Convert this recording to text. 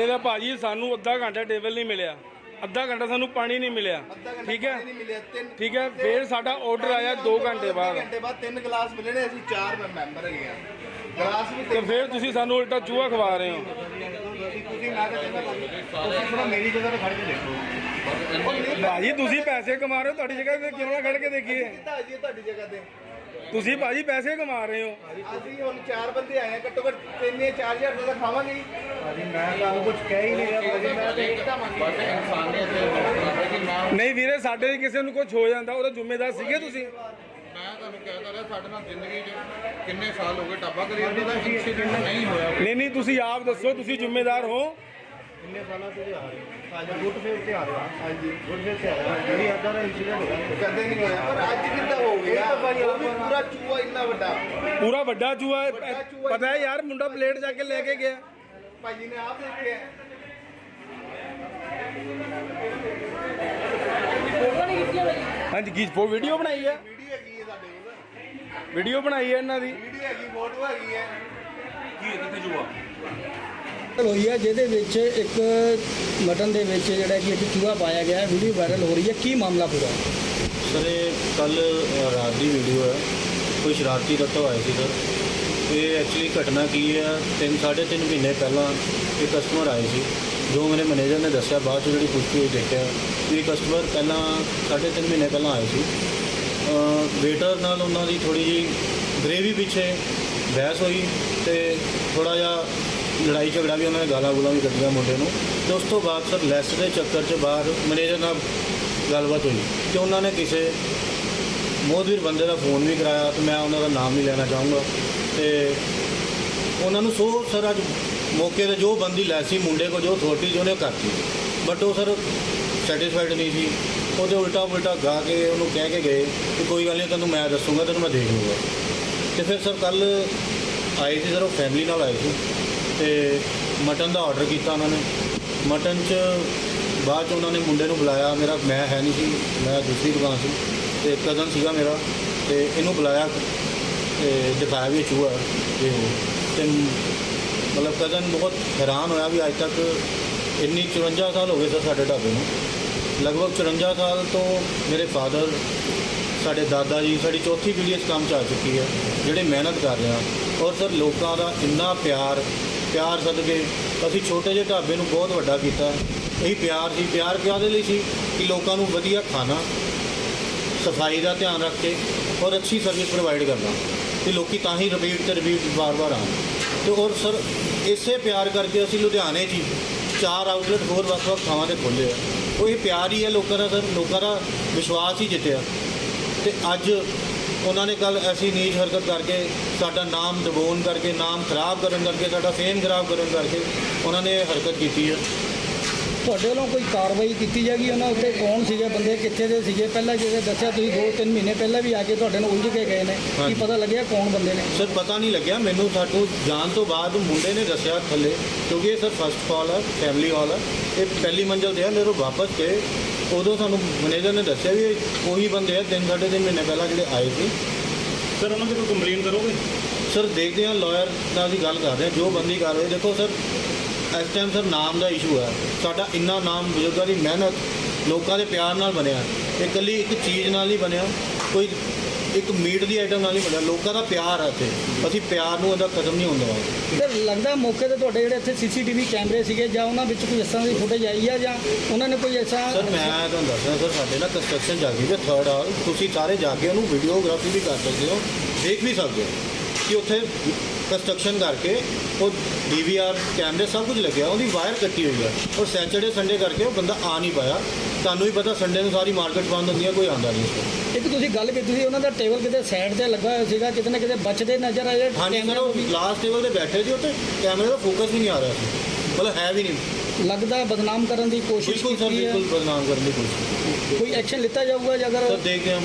ਭਾਜੀ ਸਾਨੂੰ ਅੱਧਾ ਘੰਟਾ ਟੇਬਲ ਨਹੀਂ ਮਿਲਿਆ। ਅੱਧਾ ਘੰਟਾ ਸਾਨੂੰ ਪਾਣੀ ਨਹੀਂ ਮਿਲਿਆ। ਠੀਕ ਹੈ? ਠੀਕ ਹੈ ਫਿਰ ਸਾਡਾ ਆਰਡਰ ਆਇਆ 2 ਘੰਟੇ ਬਾਅਦ। ਘੰਟੇ ਬਾਅਦ ਤਿੰਨ ਗਲਾਸ ਮਿਲੇ ਨੇ ਅਸੀਂ ਚਾਰ ਮੈਂਬਰ ਹੈਗੇ ਆ। ਗਲਾਸ ਵੀ ਤੇ ਤਿੰਨ ਫਿਰ ਤੁਸੀਂ ਸਾਨੂੰ ਉਲਟਾ ਚੂਹਾ ਖਵਾ ਰਹੇ ਹੋ। ਤੁਸੀਂ ਤੁਸੀਂ ਮੈਂ ਤਾਂ ਕਹਿੰਦਾ ਭਾਜੀ, ਤੁਸੀਂ ਥੋੜਾ ਮੇਰੀ ਜਗ੍ਹਾ ਤੇ ਖੜ ਕੇ ਦੇਖੋ। ਭਾਜੀ ਤੁਸੀਂ ਪੈਸੇ ਕਮਾ ਰਹੇ ਹੋ ਤੁਹਾਡੀ ਜਗ੍ਹਾ ਤੇ ਕਿਉਂ ਨਾ ਖੜ ਕੇ ਦੇਖੀਏ? ਤੁਹਾਡੀ ਜਗ੍ਹਾ ਤੇ? ਤੁਸੀਂ ਭਾਜੀ ਪੈਸੇ ਕਮਾ ਰਹੇ ਹੋ। ਅਸੀਂ ਹੁਣ ਚਾਰ ਬੰਦੇ ਆਏ ਆ ਘੱਟੋ ਘੱਟ ਤਿੰਨ ਜਾਂ ਚਾਰ ਹਜ਼ਾਰ ਰੁਪਏ ਦਾ ਖਾਵਾਂਗੇ ਭਾਜੀ ਮੈਂ ਤੁਹਾਨੂੰ ਕੁਝ ਕਹਿ ਹੀ ਨਹੀਂ ਰਿਹਾ ਭਾਜੀ ਮੈਂ ਤੇ ਇੱਕਦਮ ਬਸ ਇਨਸਾਨੀਅਤ ਦੇ ਮੌਕੇ ਕਿ ਮੈਂ ਨਹੀਂ ਵੀਰੇ ਸਾਡੇ ਕਿਸੇ ਨੂੰ ਕੁਝ ਹੋ ਜਾਂਦਾ ਉਹਦਾ ਜ਼ਿੰਮੇਦਾਰ ਸੀਗੇ ਤੁਸੀਂ। ਮੈਂ ਤੁਹਾਨੂੰ ਕਹਿ ਰਿਹਾ ਸਾਡੇ ਨਾਲ ਜ਼ਿੰਦਗੀ 'ਚ ਕਿੰਨੇ ਸਾਲ ਹੋ ਗਏ ਟੱਬਾ ਕਰੀ ਜਾਂਦੇ ਤਾਂ ਇੰਸੀਡੈਂਟ ਨਹੀਂ ਹੋਇਆ। ਨਹੀਂ ਨਹੀਂ ਤੁਸੀਂ ਆਪ ਦੱਸੋ ਤੁਸੀਂ ਜ਼ਿੰਮੇਦਾਰ ਹੋ। ਇੰਨੇ ਸਾਲਾਂ ਤੋਂ ਆ ਰਹੇ ਗੁੱਟ ਫੇਰ ਤੇ ਆ ਰਹੇ ਹਾਂਜੀ। ਗੁੱਟ ਫੇਰ ਤੇ ਆ ਰਹੇ ਜਿਹੜੀ ਅੱਧਾ ਦਾ ਇੰਸੀਡੈਂਟ ਹੋਇਆ। ਕਦੇ ਨਹੀਂ ਹੋਇਆ ਪਰ ਅੱਜ ਕਿੱਦਾਂ ਹੋ ਗਿਆ? ਉਹ ਵੀ ਪੂਰਾ ਚੂਹਾ ਇੰਨਾ ਵੱਡਾ। ਪੂਰਾ ਵੱਡਾ ਚੂਹਾ ਹੈ। ਵੱਡਾ ਚੂਹਾ ਪਤਾ ਹੈ ਯਾਰ ਮੁੰਡਾ ਪਲੇਟ ਜਾ ਕੇ ਲੈ ਕੇ ਗਿਆ। ਭਾਜੀ ਨੇ ਆਪ ਦੇਖਿਆ। ਹਾਂਜੀ ਕੀ ਫੋ ਵੀਡੀਓ ਬਣਾਈ ਹੈ? ਵੀਡੀਓ ਹੈਗੀ ਹੈ ਸਾਡੇ ਕੋਲ। ਵੀਡੀਓ ਬਣਾਈ ਹੈ ਇਹਨਾਂ ਦੀ। ਵੀਡੀਓ ਹੈਗੀ ਫੋਟੋ ਹੈਗੀ ਹੈ। ਹੋਈ ਹੈ, ਜਿਹਦੇ ਵਿੱਚ ਇੱਕ ਮਟਨ ਦੇ ਵਿੱਚ ਜਿਹੜਾ ਕਿ ਇੱਕ ਚੂਹਾ ਪਾਇਆ ਗਿਆ ਹੈ ਵੀਡੀਓ ਵਾਇਰਲ ਹੋ ਰਹੀ ਹੈ। ਕੀ ਮਾਮਲਾ ਪੂਰਾ ਸਰ, ਇਹ ਕੱਲ ਰਾਤ ਦੀ ਵੀਡੀਓ ਹੈ। ਕੋਈ ਸ਼ਰਾਰਤੀ ਤੱਤਵ ਆਏ ਸੀ ਸਰ ਇਹ ਐਕਚੁਅਲੀ ਘਟਨਾ ਕੀ ਹੈ? ਤਿੰਨ, ਸਾਢੇ ਤਿੰਨ ਮਹੀਨੇ ਪਹਿਲਾਂ ਇੱਕ ਕਸਟਮਰ ਆਏ ਸੀ। ਜੋ ਮੇਰੇ ਮੈਨੇਜਰ ਨੇ ਦੱਸਿਆ, ਬਾਅਦ 'ਚ ਜਿਹੜੀ ਪੁਸ਼ਟੀ ਹੋਈ, ਦੇਖਿਆ। ਕਿ ਕਸਟਮਰ ਪਹਿਲਾਂ ਸਾਢੇ ਤਿੰਨ ਮਹੀਨੇ ਪਹਿਲਾਂ ਆਏ ਸੀ। ਵੇਟਰ ਨਾਲ ਉਹਨਾਂ ਦੀ ਥੋੜੀ ਜੀ ਗ੍ਰੇਵੀ ਪਿੱਛੇ ਬਹਿਸ ਹੋਈ ਤੇ ਥੋੜਾ ਜਿਹਾ ਲੜਾਈ ਝਗੜਾ ਵੀ ਉਹਨਾਂ ਨੇ ਗਾਲਾਂ ਗੁਲਾਂ ਵੀ ਕੱਢੀਆਂ ਮੁੰਡੇ ਨੂੰ। ਤੇ ਉਸ ਤੋਂ ਬਾਅਦ ਸਰ ਲੈਸ ਦੇ ਚੱਕਰ 'ਚ ਬਾਹਰ ਮੈਨੇਜਰ ਨਾਲ ਗੱਲਬਾਤ ਹੋਈ ਕਿ ਉਹਨਾਂ ਨੇ ਕਿਸੇ ਮੋਦਵੀਰ ਬੰਦੇ ਦਾ ਫੋਨ ਵੀ ਕਰਾਇਆ ਤੇ ਮੈਂ ਉਹਨਾਂ ਦਾ ਨਾਮ ਨਹੀਂ ਲੈਣਾ ਚਾਹੂੰਗਾ। ਤੇ ਉਹਨਾਂ ਨੂੰ ਸੋ ਸਰ ਅੱਜ ਮੌਕੇ ਤੇ ਜੋ ਬੰਦੀ ਲੈ ਸੀ ਮੁੰਡੇ ਕੋ ਜੋ ਅਥਾਰਟੀ ਜੋ ਨੇ ਕਰਤੀ। ਬਟ ਉਹ ਸਰ ਸੈਟੀਸਫਾਈਡ ਨਹੀਂ ਸੀ। ਉਹਦੇ ਉਲਟਾ ਉਲਟਾ ਗਾ ਕੇ ਉਹਨੂੰ ਕਹਿ ਕੇ ਗਏ ਕਿ ਕੋਈ ਗੱਲ ਨਹੀਂ, ਤੈਨੂੰ ਮੈਂ ਦੱਸੂਗਾ, ਤੈਨੂੰ ਮੈਂ ਦੇਖ ਲੂੰਗਾ ਤੇ ਫਿਰ ਸਰ ਕੱਲ ਆਏ ਸੀ ਸਰ, ਉਹ ਫੈਮਿਲੀ ਨਾਲ ਆਏ ਸੀ। ਤੇ ਮਟਨ ਦਾ ਆਰਡਰ ਕੀਤਾ ਉਹਨਾਂ ਨੇ। ਮਟਨ 'ਚ ਬਾਅਦ 'ਚ ਉਹਨਾਂ ਨੇ ਮੁੰਡੇ ਨੂੰ ਬੁਲਾਇਆ। ਮੇਰਾ ਮੈਂ ਹੈ ਨਹੀਂ ਸੀ ਮੈਂ ਦੂਸਰੀ ਦੁਕਾਨ ਸੀ ਤੇ ਕਜ਼ਨ ਸੀਗਾ ਮੇਰਾ ਤੇ ਇਹਨੂੰ ਬੁਲਾਇਆ ਤੇ ਦਿਖਾਇਆ ਵੀ ਇਹ ਚੂਹਾ ਹੈ, ਇਹ ਉਹ। ਤੇ ਮਤਲਬ ਕਜ਼ਨ ਬਹੁਤ ਹੈਰਾਨ ਹੋਇਆ ਵੀ ਅੱਜ ਤੱਕ ਇੰਨੀ 54 ਸਾਲ ਹੋ ਗਏ ਸਰ ਸਾਡੇ ਢਾਬੇ ਨੂੰ। ਲਗਭਗ 54 ਸਾਲ ਤੋਂ ਮੇਰੇ ਫਾਦਰ ਸਾਡੇ ਦਾਦਾ ਜੀ ਸਾਡੀ ਚੌਥੀ ਪੀੜ੍ਹੀ ਇਸ ਕੰਮ 'ਚ ਆ ਚੁੱਕੀ ਹੈ ਜਿਹੜੇ ਮਿਹਨਤ ਕਰ ਰਹੇ ਆ। ਔਰ ਸਰ ਲੋਕਾਂ ਦਾ ਇੰਨਾ ਪਿਆਰ ਪਿਆਰ ਸਦਕੇ। ਅਸੀਂ ਛੋਟੇ ਜਿਹੇ ਢਾਬੇ ਨੂੰ ਬਹੁਤ ਵੱਡਾ ਕੀਤਾ। ਇਹੀ ਪਿਆਰ ਸੀ। ਪਿਆਰ ਕਿਹਦੇ ਲਈ ਸੀ? ਕਿ ਲੋਕਾਂ ਨੂੰ ਵਧੀਆ ਖਾਣਾ, ਸਫ਼ਾਈ ਦਾ ਧਿਆਨ ਰੱਖ ਕੇ ਔਰ ਅੱਛੀ ਸਰਵਿਸ ਪ੍ਰੋਵਾਈਡ ਕਰਨਾ। ਤੇ ਲੋਕੀ ਤਾਂ ਹੀ ਰਿਪੀਟ ਤੇ ਰਿਪੀਟ ਵਾਰ ਵਾਰ ਆਉਣ। ਤੇ ਔਰ ਸਰ, ਇਸੇ ਪਿਆਰ ਕਰਕੇ ਅਸੀਂ ਲੁਧਿਆਣੇ 'ਚ ਹੀ ਚਾਰ ਆਊਟਲੈਟ ਹੋਰ ਵੱਖ-ਵੱਖ ਥਾਵਾਂ ਤੇ ਖੋਲ੍ਹੇ ਆ। ਉਹ ਇਹ ਪਿਆਰ ਹੀ ਹੈ ਲੋਕਾਂ ਦਾ ਸਰ। ਲੋਕਾਂ ਦਾ ਵਿਸ਼ਵਾਸ ਹੀ ਜਿੱਤਿਆ। ਤੇ ਅੱਜ ਉਹਨਾਂ ਨੇ ਕੱਲ ਐਸੀ ਨੀਚ ਹਰਕਤ ਕਰਕੇ ਸਾਡਾ ਨਾਮ ਦਬੋਨ ਕਰਕੇ ਨਾਮ ਖਰਾਬ ਕਰਨ ਕਰਕੇ ਸਾਡਾ ਫੇਮ ਖਰਾਬ ਕਰਨ ਕਰਕੇ ਉਹਨਾਂ ਨੇ ਹਰਕਤ ਕੀਤੀ ਹੈ ਤੁਹਾਡੇ ਵੱਲੋਂ ਕੋਈ ਕਾਰਵਾਈ ਕੀਤੀ ਜਾਏਗੀ? ਉਹਨਾਂ ਉੱਤੇ ਕੌਣ ਸੀਗੇ ਬੰਦੇ? ਕਿੱਥੇ ਦੇ ਸੀਗੇ? ਪਹਿਲਾਂ ਜਿਹੜੇ ਦੱਸਿਆ ਤੁਸੀਂ 2-3 ਮਹੀਨੇ ਪਹਿਲਾਂ ਵੀ ਆ ਕੇ ਤੁਹਾਡੇ ਨੂੰ ਉਲਝ ਕੇ ਗਏ ਨੇ। ਕੀ। ਪਤਾ ਲੱਗਿਆ ਕੌਣ ਬੰਦੇ ਨੇ? ਸਰ ਪਤਾ ਨਹੀਂ ਲੱਗਿਆ। ਮੈਨੂੰ ਸਾਡੂ ਜਾਣ ਤੋਂ ਬਾਅਦ ਮੁੰਡੇ ਨੇ ਦੱਸਿਆ ਥੱਲੇ ਕਿਉਂਕਿ ਇਹ ਸਰ ਫਸਟ ਹਾਲ ਹੈ ਫੈਮਿਲੀ ਹਾਲ ਹੈ ਇਹ ਪਹਿਲੀ ਮੰਜ਼ਲ ਤੇ ਹੈ ਜਦੋਂ ਵਾਪਸ ਗਏ। ਉਦੋਂ ਸਾਨੂੰ ਮੈਨੇਜਰ ਨੇ ਦੱਸਿਆ ਵੀ ਇਹ ਉਹੀ ਬੰਦੇ ਆ ਤਿੰਨ ਸਾਢੇ ਤਿੰਨ ਮਹੀਨੇ ਪਹਿਲਾਂ ਜਿਹੜੇ ਆਏ ਸੀ। ਸਰ ਉਹਨਾਂ ਤੇ ਕੋਈ ਕੰਪਲੇਨ ਕਰੋਗੇ? ਸਰ ਦੇਖਦੇ ਹਾਂ ਲਾਇਰ ਨਾਲ ਅਸੀਂ ਗੱਲ ਕਰਦੇ ਹਾਂ ਜੋ ਬੰਦੀ ਕਰ ਰਹੇ ਦੇਖੋ ਸਰ ਇਸ ਟਾਈਮ ਸਰ ਨਾਮ ਦਾ ਇਸ਼ੂ ਹੈ ਸਾਡਾ ਇੰਨਾ ਨਾਮ ਬਜ਼ੁਰਗਾਂ ਦੀ ਮਿਹਨਤ ਲੋਕਾਂ ਦੇ ਪਿਆਰ ਨਾਲ ਬਣਿਆ। ਇਹ ਇਕੱਲੀ ਇੱਕ ਚੀਜ਼ ਨਾਲ ਨਹੀਂ ਬਣਿਆ। ਕੋਈ ਇੱਕ ਮੀਟ ਦੀ ਆਈਟਮ ਨਾਲ ਨਹੀਂ ਬਣਿਆ। ਲੋਕਾਂ ਦਾ ਪਿਆਰ ਹੈ ਇੱਥੇ। ਅਸੀਂ ਪਿਆਰ ਨੂੰ ਇਹਦਾ ਖਤਮ ਨਹੀਂ ਦੇਵਾਂਗੇ ਤੇ ਲੱਗਦਾ ਮੌਕੇ ਤੇ ਤੁਹਾਡੇ ਜਿਹੜੇ ਇੱਥੇ ਸੀਸੀਟੀਵੀ ਕੈਮਰੇ ਸੀਗੇ ਜਾਂ ਉਹਨਾਂ ਵਿੱਚ ਕੋਈ ਇਸ ਤਰ੍ਹਾਂ ਦੀ ਫੁਟੇਜ ਆਈ ਆ ਜਾਂ ਉਹਨਾਂ ਨੇ ਕੋਈ ਐਸਾ ਸਰ ਮੈਂ ਤੁਹਾਨੂੰ ਦੱਸਦਾ ਸਰ ਸਾਡੇ ਨਾਲ ਕੰਸਟਰਕਸ਼ਨ ਜਾਗੀ ਤੇ ਥਰਡ ਹਾਲ ਤੁਸੀਂ ਸਾਰੇ ਜਾ ਕੇ ਉਹਨੂੰ ਵੀਡੀਓਗ੍ਰਾਫੀ ਵੀ ਕਰ ਸਕਦੇ ਹੋ ਦੇਖ ਵੀ ਸਕਦੇ ਹੋ ਕਿ ਉੱਥੇ ਕੰਸਟਰਕਸ਼ਨ ਕਰਕੇ ਉਹ ਡੀਵੀਆਰ ਕੈਮਰੇ ਸਭ ਕੁਝ ਲੱਗਿਆ ਉਹਦੀ ਵਾਇਰ ਕੱਟੀ ਹੋਈ ਹੈ ਔਰ ਸੈਚਰਡੇ ਸੰਡੇ ਕਰਕੇ ਉਹ ਬੰਦਾ ਆ ਨਹੀਂ ਪਾਇਆ। ਤੁਹਾਨੂੰ ਵੀ ਪਤਾ ਸੰਡੇ ਨੂੰ ਸਾਰੀ ਮਾਰਕੀਟ ਬੰਦ ਹੁੰਦੀ ਹੈ ਕੋਈ ਆਉਂਦਾ ਨਹੀਂ। ਇੱਕ ਤੁਸੀਂ ਗੱਲ ਕੀਤੀ ਸੀ ਉਹਨਾਂ ਦਾ ਟੇਬਲ ਕਿਤੇ ਸਾਈਡ ਤੇ ਲੱਗਾ ਹੋਇਆ ਸੀਗਾ ਕਿਤੇ ਨਾ ਕਿਤੇ ਬਚਦੇ ਨਜ਼ਰ ਆਏ। ਹਾਂਜੀ ਸਰ ਉਹ ਲਾਸਟ ਟੇਬਲ ਤੇ ਬੈਠੇ ਸੀ ਉੱਤੇ ਕੈਮਰੇ ਦਾ ਫੋਕਸ ਵੀ ਨਹੀਂ ਆ ਰਿਹਾ ਸੀ। ਮਤਲਬ ਹੈ ਵੀ ਨਹੀਂ। ਲੱਗਦਾ ਬਦਨਾਮ ਕਰਨ ਦੀ ਕੋਸ਼ਿਸ਼ ਕੀਤੀ ਹੈ। ਬਿਲਕੁਲ ਬਦਨਾਮ ਕਰਨ ਦੀ ਕੋਸ਼ਿਸ਼ ਕੋਈ ਐਕਸ਼ਨ ਲਿੱਤਾ ਜਾਊਗਾ ਜੇ ਸਰ ਅਗਰ ਦੇਖਦੇ ਹਾਂ।